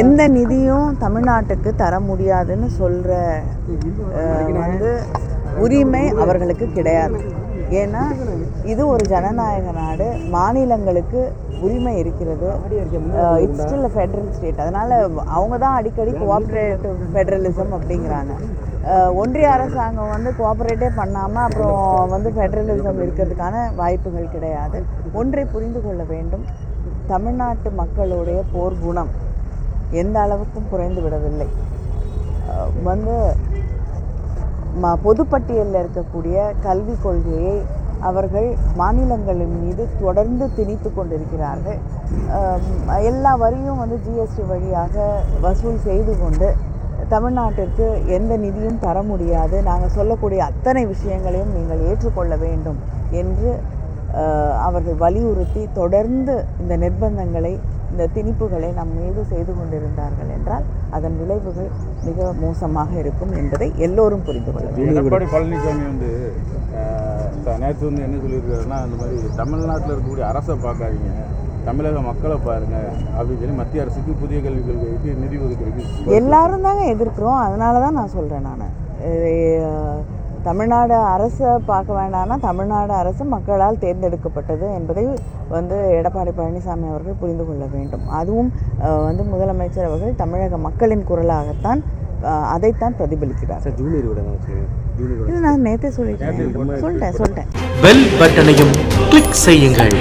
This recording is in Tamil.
எந்த நிதியும் தமிழ்நாட்டுக்கு தர முடியாதுன்னு சொல்கிற வந்து உரிமை அவர்களுக்கு கிடையாது. ஏன்னா இது ஒரு ஜனநாயக நாடு. மாநிலங்களுக்கு உரிமை இருக்கிறது. இட்ஸ் ஸ்டில் ஃபெடரல் ஸ்டேட் அதனால் அவங்க தான் அடிக்கடி கோஆப்ரேட்டிவ் ஃபெடரலிசம் அப்படிங்கிறாங்க. ஒன்றிய அரசாங்கம் வந்து கோஆப்ரேட்டே பண்ணாமல் அப்புறம் வந்து ஃபெடரலிசம் இருக்கிறதுக்கான வாய்ப்புகள் கிடையாது. ஒன்றை புரிந்து கொள்ள வேண்டும். தமிழ்நாட்டு மக்களுடைய போர் குணம் எந்த அளவுக்கும் குறைந்து விடவில்லை. வந்து ம பொதுப்பட்டியலில் இருக்கக்கூடிய கல்விக் கொள்கையை அவர்கள் மாநிலங்களின் மீது தொடர்ந்து திணித்து கொண்டிருக்கிறார்கள். எல்லா வரியும் வந்து ஜிஎஸ்டி வழியாக வசூல் செய்து கொண்டு தமிழ்நாட்டிற்கு எந்த நிதியும் தர முடியாது. நாங்கள் சொல்லக்கூடிய அத்தனை விஷயங்களையும் நீங்கள் ஏற்றுக்கொள்ள வேண்டும் என்று அவர்கள் வலியுறுத்தி தொடர்ந்து இந்த நிர்பந்தங்களை இந்த திணிப்புகளை நம் மீது செய்து கொண்டிருந்தார்கள் என்றால் அதன் விளைவுகள் மிக மோசமாக இருக்கும் என்பதை எல்லோரும் புரிந்து கொள்ள எடப்பாடி பழனிசாமி வந்து நேற்று வந்து என்ன சொல்லியிருக்காருன்னா இந்த மாதிரி தமிழ்நாட்டில் இருக்கக்கூடிய அரசை பார்க்காதீங்க. தமிழக மக்களை பாருங்க அப்படின்னு சொல்லி மத்திய அரசுக்கு புதிய கல்விக் கொள்கைக்கு நிதி ஒதுக்கீடு எல்லாரும் தாங்க எதிர்க்கிறோம். அதனால தான் நான். சொல்கிறேன் நான் தமிழ்நாடு அரசை பார்க்க வேண்டாம்னா தமிழ்நாடு அரசு மக்களால் தேர்ந்தெடுக்கப்பட்டது என்பதை வந்து எடப்பாடி பழனிசாமி அவர்கள் புரிந்து கொள்ள வேண்டும். அதுவும் வந்து முதலமைச்சர் அவர்கள் தமிழக மக்களின் குரலாகத்தான் அதைத்தான் பிரதிபலிக்கிறார். இது நான் நேற்றே சொல்லிட்டேன். சொல்லிட்டேன். சொல்லிட்டேன் பெல் பட்டனையும் கிளிக் செய்யுங்கள்.